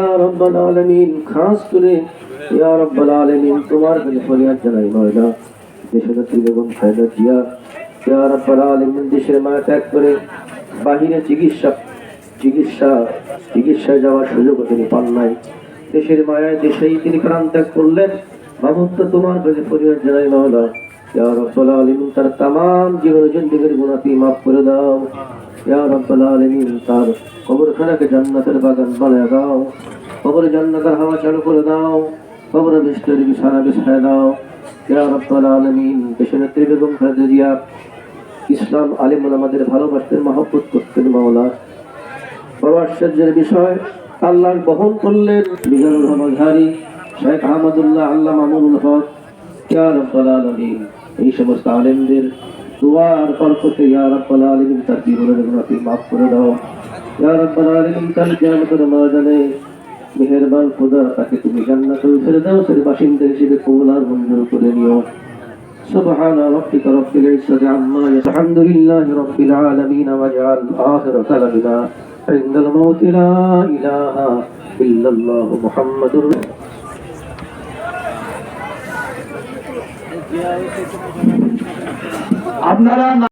দেশের চিকিৎসা চিকিৎসা, চিকিৎসায় যাওয়ার সুযোগ তিনি পান নাই। দেশের মায়ায় দেশেই তিনি প্রাণ ত্যাগ করলেন। মামুদ তোমার কাছে ফরিয়াদ জানাই ইয়া রাব্বাল আলামিন, তার তাম জীবন জিন্দগির গুনাহ মাফ করে দাও। ইয়া রাব্বাল আলামিন তার কবরখানাকে জান্নাতের বাগান বানায় দাও কবর জান্নাতের হাওয়া চালু করে দাও কবর বিস্তারি বিছানা বিছায় দাও ইয়া রাব্বাল আলামিন দেশনেত্রী বেগম ইসলাম আলিম আমাদের ভালোবাসতেন, মহব্বত করতেন মাওলা। বড় বিষয়, আল্লাহর বহন করলেন মিজানুর রহমান ধারি শেখ আহমদুল্লাহ আল্লাহ মামুনুল হক। ইয়া রাব্বাল আলামিন, এই সমস্ত আলেমদের দুয়ার বরকতে ইয়া রাব্বাল আলামিন তার জীবনের গুনাহকে মাফ করে দাও ইয়া রাব্বাল আলামিন তার কিয়ামতের ময়দানে মেহেরবান খোদা তাকে তুমি জান্নাতুল ফেরদাউসের বাসিন্দা হিসেবে কবুল আর মঞ্জুর করে নিও سبحان ربك رب العزة عما يصفون الحمد لله رب العالمين واجعل آخر كلامنا عند الموت لا إله إلا الله محمد আপনারা